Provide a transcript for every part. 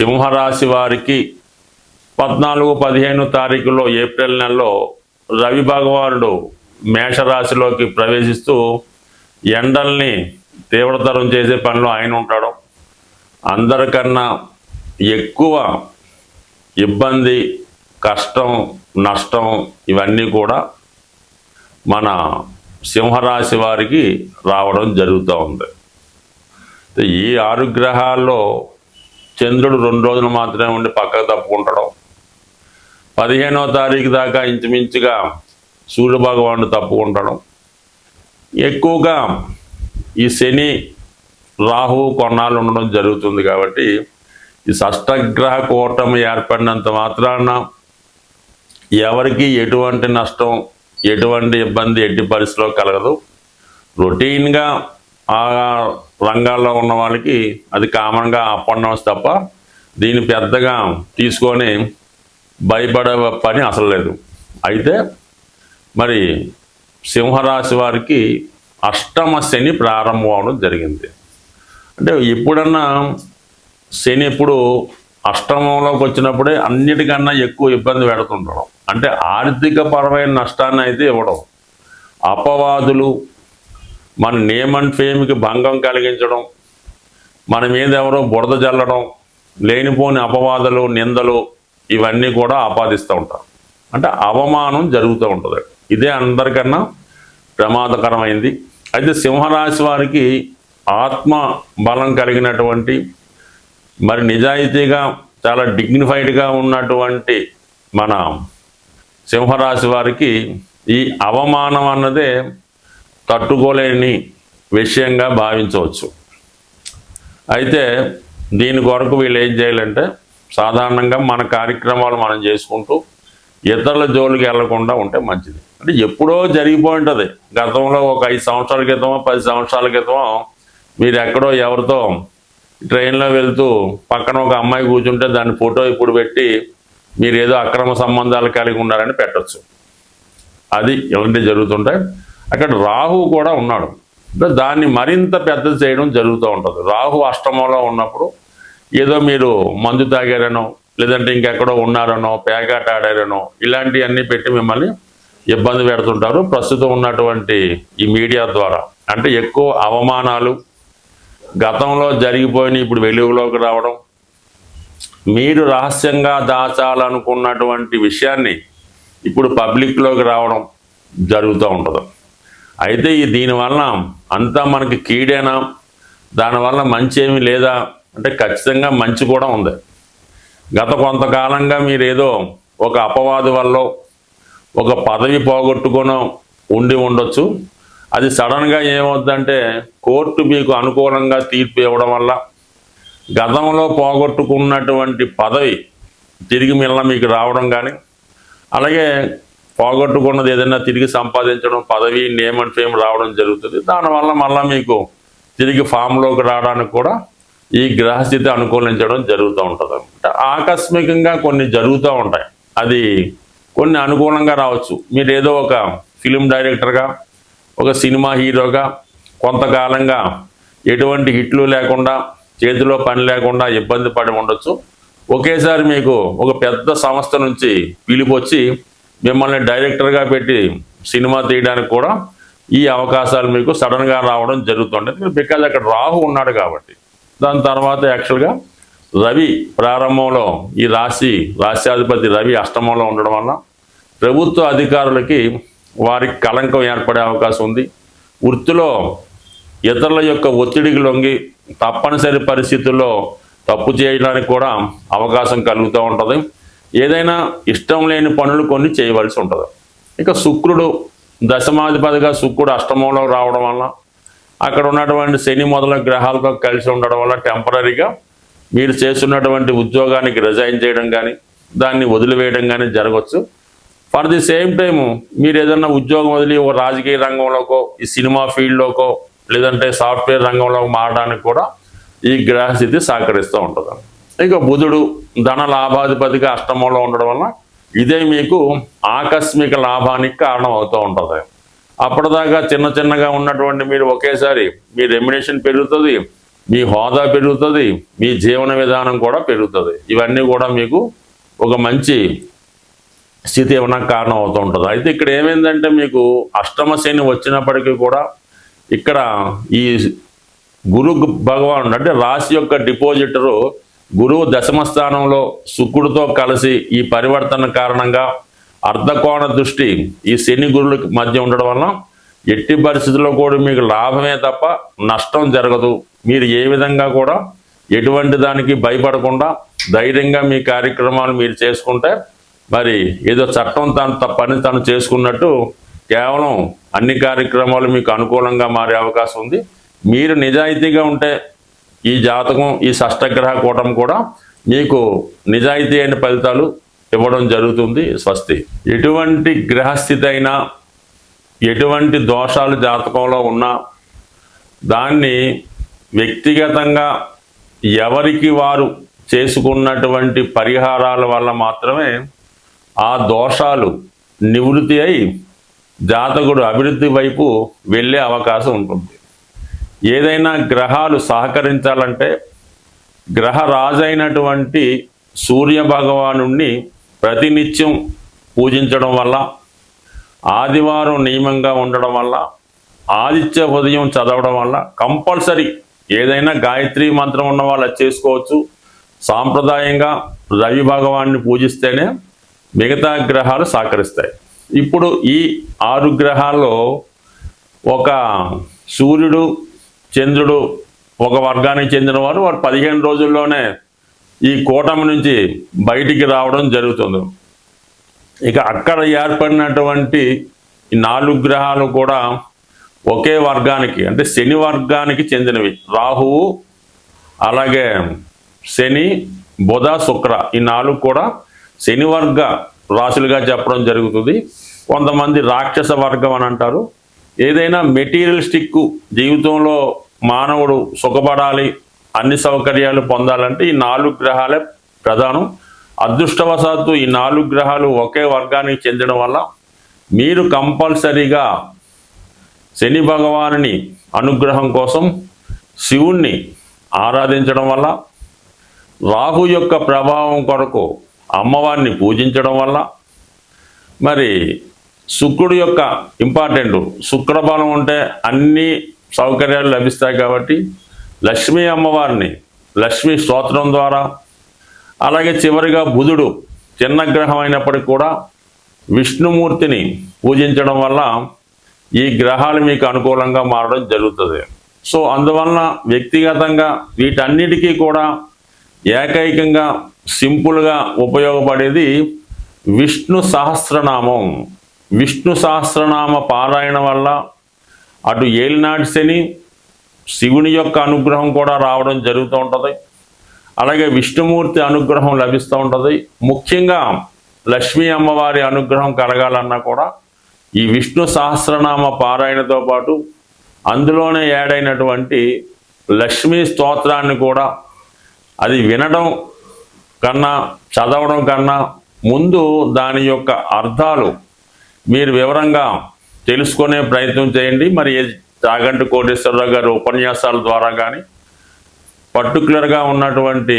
సింహరాశి వారికి పద్నాలుగు పదిహేను తారీఖులో ఏప్రిల్ నెలలో రవి భగవానుడు మేషరాశిలోకి ప్రవేశిస్తూ ఎండల్ని తీవ్రతరం చేసే పనిలో ఆయన ఉంటాడు. అందరికన్నా ఎక్కువ ఇబ్బంది కష్టం నష్టం ఇవన్నీ కూడా మన సింహరాశి వారికి రావడం జరుగుతూ ఉంది. ఈ ఆరు గ్రహాల్లో చంద్రుడు రెండు రోజులు మాత్రమే ఉండి పక్కకు తప్పుకుంటాడు. పదిహేనవ తారీఖు దాకా ఇంచుమించుగా సూర్య భగవానుడు తప్పుకుంటాడు. ఎక్కువగా ఈ శని రాహు కొన్నాళ్ళు ఉండడం జరుగుతుంది కాబట్టి ఈ షష్టగ్రహ కూటమి ఏర్పడినంత మాత్రాన ఎవరికి ఎటువంటి నష్టం ఎటువంటి ఇబ్బంది ఎట్టి పరిస్థితిలో కలగదు. రొటీన్గా ఆ రంగాల్లో ఉన్న వాళ్ళకి అది కామన్గా అప్ అండ్ డౌన్స్ తప్ప దీన్ని పెద్దగా తీసుకొని భయపడే పని అసలు లేదు. అయితే మరి సింహరాశి వారికి అష్టమ శని ప్రారంభం అవడం జరిగింది. అంటే ఎప్పుడన్నా శని ఇప్పుడు అష్టమంలోకి వచ్చినప్పుడే అన్నిటికన్నా ఎక్కువ ఇబ్బంది పెడుతుండడం. అంటే ఆర్థిక పరమైన నష్టాన్ని అయితే ఇవ్వడం. అపవాదులు మన నేమ్ అండ్ ఫేమ్కి భంగం కలిగించడం మన మీద ఎవరో బురద జల్లడం లేనిపోని అపవాదలు నిందలు ఇవన్నీ కూడా ఆపాదిస్తూ ఉంటారు. అంటే అవమానం జరుగుతూ ఉంటుంది. ఇదే అందరికన్నా ప్రమాదకరమైంది. అయితే సింహరాశి వారికి ఆత్మ బలం కలిగినటువంటి మరి నిజాయితీగా చాలా డిగ్నిఫైడ్గా ఉన్నటువంటి మన సింహరాశి వారికి ఈ అవమానం అన్నదే తట్టుకోలేని విషయంగా భావించవచ్చు. అయితే దీని కొరకు వీళ్ళు ఏం చేయాలంటే సాధారణంగా మన కార్యక్రమాలు మనం చేసుకుంటూ ఇతరుల జోలికి వెళ్ళకుండా ఉంటే మంచిది. అంటే ఎప్పుడో జరిగిపోయి ఉంటుంది. గతంలో ఒక ఐదు సంవత్సరాల క్రితమో పది సంవత్సరాల క్రితమో మీరు ఎక్కడో ఎవరితో ట్రైన్లో వెళ్తూ పక్కన ఒక అమ్మాయి కూర్చుంటే దాని ఫోటో ఇప్పుడు పెట్టి మీరు ఏదో అక్రమ సంబంధాలు కలిగి ఉన్నారని పెట్టచ్చు. అది ఇలాంటివి జరుగుతుంటాయి. అక్కడ రాహు కూడా ఉన్నాడు. దాన్ని మరింత పెద్ద చేయడం జరుగుతూ ఉంటుంది. రాహు అష్టమంలో ఉన్నప్పుడు ఏదో మీరు మందు తాగారనో లేదంటే ఇంకెక్కడో ఉన్నారనో పేకాట ఆడారనో ఇలాంటివన్నీ పెట్టి మిమ్మల్ని ఇబ్బంది పెడుతుంటారు. ప్రస్తుతం ఉన్నటువంటి ఈ మీడియా ద్వారా. అంటే ఎక్కువ అవమానాలు గతంలో జరిగిపోయిన ఇప్పుడు వెలుగులోకి రావడం. మీరు రహస్యంగా దాచాలనుకున్నటువంటి విషయాన్ని ఇప్పుడు పబ్లిక్లోకి రావడం జరుగుతూ ఉంటుంది. అయితే ఈ దీనివల్ల అంతా మనకి కీడేనా? దానివల్ల మంచి ఏమీ లేదా? అంటే ఖచ్చితంగా మంచి కూడా ఉంది. గత కొంతకాలంగా మీరు ఏదో ఒక అపవాదు వల్ల ఒక పదవి పోగొట్టుకొని ఉండి ఉండొచ్చు. అది సడన్గా ఏమవుద్దంటే కోర్టు మీకు అనుకూలంగా తీర్పు ఇవ్వడం వల్ల గతంలో పోగొట్టుకున్నటువంటి పదవి తిరిగి మిల్ల మీకు రావడం కానీ అలాగే పోగొట్టుకున్నది ఏదైనా తిరిగి సంపాదించడం పదవి నేమ్ అండ్ ఫేమ్ రావడం జరుగుతుంది. దానివల్ల మళ్ళీ మీకు తిరిగి ఫామ్లోకి రావడానికి కూడా ఈ గ్రహస్థితి అనుకూలించడం జరుగుతూ ఉంటుంది అంటే ఆకస్మికంగా కొన్ని జరుగుతూ ఉంటాయి. అది కొన్ని అనుకూలంగా రావచ్చు. మీరు ఏదో ఒక ఫిలిం డైరెక్టర్గా ఒక సినిమా హీరోగా కొంతకాలంగా ఎటువంటి హిట్లు లేకుండా చేతిలో పని లేకుండా ఇబ్బంది పడి ఉండొచ్చు. ఒకేసారి మీకు ఒక పెద్ద సంస్థ నుంచి పిలిపొచ్చి మిమ్మల్ని డైరెక్టర్గా పెట్టి సినిమా తీయడానికి కూడా ఈ అవకాశాలు మీకు సడన్గా రావడం జరుగుతుంటుంది. బికాజ్ అక్కడ రాహు ఉన్నాడు కాబట్టి. దాని తర్వాత యాక్చువల్గా రవి ప్రారంభంలో ఈ రాశి రాశ్యాధిపతి రవి అష్టమంలో ఉండడం వల్ల ప్రభుత్వ అధికారులకి వారికి కళంకం ఏర్పడే అవకాశం ఉంది. వృత్తిలో ఇతరుల యొక్క ఒత్తిడికి లొంగి తప్పనిసరి పరిస్థితుల్లో తప్పు చేయడానికి కూడా అవకాశం కలుగుతూ ఉంటుంది. ఏదైనా ఇష్టం లేని పనులు కొన్ని చేయవలసి ఉంటుంది. ఇక శుక్రుడు దశమాధిపతిగా శుక్రుడు అష్టమంలో రావడం వల్ల అక్కడ ఉన్నటువంటి శని మొదలైన గ్రహాలతో కలిసి ఉండడం వల్ల టెంపరీగా మీరు చేస్తున్నటువంటి ఉద్యోగానికి రిజైన్ చేయడం కానీ దాన్ని వదిలివేయడం కానీ జరగవచ్చు ఫర్ ది సేమ్ టైం మీరు ఏదన్నా ఉద్యోగం వదిలి ఒక రాజకీయ రంగంలోకో ఈ సినిమా ఫీల్డ్లోకో లేదంటే సాఫ్ట్వేర్ రంగంలో మారడానికి కూడా ఈ గ్రహస్థితి సహకరిస్తూ ఉంటుంది. ఇక బుధుడు ధన లాభాధిపతిగా అష్టమంలో ఉండడం వల్ల ఇదే మీకు ఆకస్మిక లాభానికి కారణం అవుతూ ఉంటుంది. అప్పటిదాకా చిన్న చిన్నగా ఉన్నటువంటి మీరు ఒకేసారి మీ రెమ్యునేషన్ పెరుగుతుంది మీ హోదా పెరుగుతుంది మీ జీవన విధానం కూడా పెరుగుతుంది. ఇవన్నీ కూడా మీకు ఒక మంచి స్థితి ఏమైనా కారణం అవుతూ ఉంటుంది. అయితే ఇక్కడ ఏమైందంటే మీకు అష్టమ శని వచ్చినప్పటికీ కూడా ఇక్కడ ఈ గురు భగవానుడు అంటే రాశి యొక్క డిపాజిటరు గురువు దశమ స్థానంలో శుక్రుడితో కలిసి ఈ పరివర్తన కారణంగా అర్ధకోణ దృష్టి ఈ శని గురుల మధ్య ఉండడం వలన ఎట్టి పరిస్థితుల్లో కూడా మీకు లాభమే తప్ప నష్టం జరగదు. మీరు ఏ విధంగా కూడా ఎటువంటి దానికి భయపడకుండా ధైర్యంగా మీ కార్యక్రమాలు మీరు చేసుకుంటే మరి ఏదో చట్టం తన పని తను చేసుకున్నట్టు కేవలం అన్ని కార్యక్రమాలు మీకు అనుకూలంగా మారే అవకాశం ఉంది. మీరు నిజాయితీగా ఉంటే ఈ జాతకం ఈ షష్టగ్రహ కూటం కూడా మీకు నిజాయితీ అయిన ఫలితాలు ఇవ్వడం జరుగుతుంది స్వస్తి. ఎటువంటి గ్రహస్థితి అయినా ఎటువంటి దోషాలు జాతకంలో ఉన్నా దాన్ని వ్యక్తిగతంగా ఎవరికి వారు చేసుకున్నటువంటి పరిహారాల వల్ల మాత్రమే ఆ దోషాలు నివృత్తి అయి జాతకుడు అభివృద్ధి వైపు వెళ్ళే అవకాశం ఉంటుంది. ఏదైనా గ్రహాలు సహకరించాలంటే గ్రహ రాజైనటువంటి సూర్య భగవానుణ్ణి ప్రతినిత్యం పూజించడం వల్ల ఆదివారం నియమంగా ఉండడం వల్ల ఆదిత్య ఉదయం చదవడం వల్ల కంపల్సరీ ఏదైనా గాయత్రి మంత్రం ఉన్న వాళ్ళు చేసుకోవచ్చు. సాంప్రదాయంగా రవి భగవాన్ని పూజిస్తేనే మిగతా గ్రహాలు సహకరిస్తాయి. ఇప్పుడు ఈ ఆరు గ్రహాల్లో ఒక సూర్యుడు చంద్రుడు ఒక వర్గానికి చెందిన వారు వారు పదిహేను రోజుల్లోనే ఈ కూటమి నుంచి బయటికి రావడం జరుగుతుంది. ఇక అక్కడ ఏర్పడినటువంటి నాలుగు గ్రహాలు కూడా ఒకే వర్గానికి అంటే శని వర్గానికి చెందినవి. రాహువు అలాగే శని బుధ శుక్ర ఈ నాలుగు కూడా శని వర్గ రాశులుగా చెప్పడం జరుగుతుంది. కొంతమంది రాక్షస వర్గం అని అంటారు. ఏదైనా మెటీరియలిస్టిక్ జీవితంలో మానవుడు సుఖపడాలి అన్ని సౌకర్యాలు పొందాలంటే ఈ నాలుగు గ్రహాలే ప్రధానం. అదృష్టవశాత్తు ఈ నాలుగు గ్రహాలు ఒకే వర్గానికి చెందడం వల్ల మీరు కంపల్సరీగా శని భగవానుని అనుగ్రహం కోసం శివుణ్ణి ఆరాధించడం వల్ల రాహు యొక్క ప్రభావం కొరకు అమ్మవారిని పూజించడం వల్ల మరి శుక్రుడు యొక్క ఇంపార్టెంట్. శుక్రబలం ఉంటే అన్ని సౌకర్యాలు లభిస్తాయి కాబట్టి లక్ష్మీ అమ్మవారిని లక్ష్మీ స్తోత్రం ద్వారా. అలాగే చివరిగా బుధుడు చిన్న గ్రహం అయినప్పటికీ కూడా విష్ణుమూర్తిని పూజించడం వల్ల ఈ గ్రహాలు మీకు అనుకూలంగా మారడం జరుగుతుంది. సో అందువలన వ్యక్తిగతంగా వీటన్నిటికీ కూడా ఏకైకంగా సింపుల్గా ఉపయోగపడేది విష్ణు సహస్రనామం. విష్ణు సహస్రనామ పారాయణ వల్ల అటు ఏలినాటి శని శివుని యొక్క అనుగ్రహం కూడా రావడం జరుగుతూ ఉంటుంది. అలాగే విష్ణుమూర్తి అనుగ్రహం లభిస్తూ ఉంటుంది. ముఖ్యంగా లక్ష్మీ అమ్మవారి అనుగ్రహం కలగాలన్నా కూడా ఈ విష్ణు సహస్రనామ పారాయణతో పాటు అందులోనే ఏడైనటువంటి లక్ష్మీ స్తోత్రాన్ని కూడా అది వినడం కన్నా చదవడం కన్నా ముందు దాని యొక్క అర్థాలు మీరు వివరంగా తెలుసుకునే ప్రయత్నం చేయండి. మరి ఏ చాగంటి కోటేశ్వరరావు గారి ఉపన్యాసాల ద్వారా కానీ పర్టికులర్గా ఉన్నటువంటి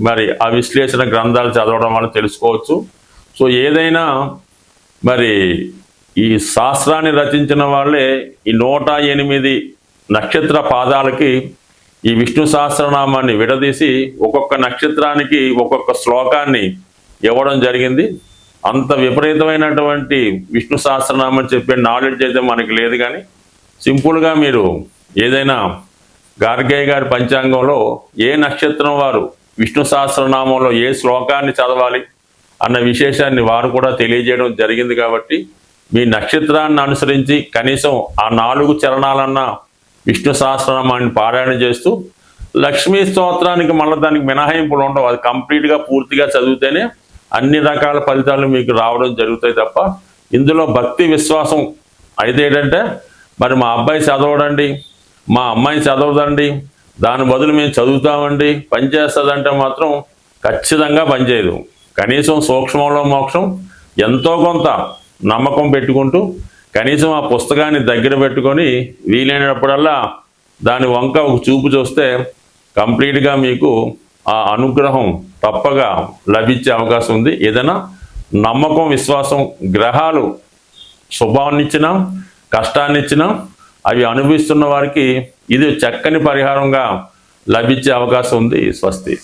మరి ఆ విశ్లేషణ గ్రంథాలు చదవడం వల్ల తెలుసుకోవచ్చు. సో ఏదైనా మరి ఈ శాస్త్రాన్ని రచించిన వాళ్ళే ఈ నూట ఎనిమిది నక్షత్ర పాదాలకి ఈ విష్ణు సహస్రనామాన్ని విడదీసి ఒక్కొక్క నక్షత్రానికి ఒక్కొక్క శ్లోకాన్ని ఇవ్వడం జరిగింది. అంత విపరీతమైనటువంటి విష్ణు సహస్రనామం చెప్పే నాలెడ్జ్ అయితే మనకి లేదు కానీ సింపుల్గా మీరు ఏదైనా గార్గే గారి పంచాంగంలో ఏ నక్షత్రం వారు విష్ణు సహస్రనామంలో ఏ శ్లోకాన్ని చదవాలి అన్న విశేషాన్ని వారు కూడా తెలియజేయడం జరిగింది కాబట్టి మీ నక్షత్రాన్ని అనుసరించి కనీసం ఆ నాలుగు చరణాలన్న విష్ణు సహస్రనామాన్ని పారాయణ చేస్తూ లక్ష్మీ స్తోత్రానికి మళ్ళీ దానికి మినహాయింపులు ఉండవు. అది కంప్లీట్గా పూర్తిగా చదివితేనే అన్ని రకాల ఫలితాలు మీకు రావడం జరుగుతాయి తప్ప ఇందులో భక్తి విశ్వాసం అయితే ఏంటంటే మరి మా అబ్బాయి చదవడండి మా అమ్మాయి చదవదండి దాని బదులు మేము చదువుతామండి పనిచేస్తుందంటే మాత్రం ఖచ్చితంగా పనిచేయదు కనీసం సూక్ష్మంలో మోక్షం ఎంతో కొంత నమ్మకం పెట్టుకుంటూ కనీసం ఆ పుస్తకాన్ని దగ్గర పెట్టుకొని వీలైనప్పుడల్లా దాని వంక ఒక చూపు చూస్తే కంప్లీట్గా మీకు ఆ అనుగ్రహం తప్పగా లభించే అవకాశం ఉంది. ఏదైనా నమ్మకం విశ్వాసం గ్రహాలు శుభాన్నిచ్చినా కష్టాన్నిచ్చినా అవి అనుభవిస్తున్న వారికి ఇది చక్కని పరిహారంగా లభించే అవకాశం ఉంది. స్వస్తి.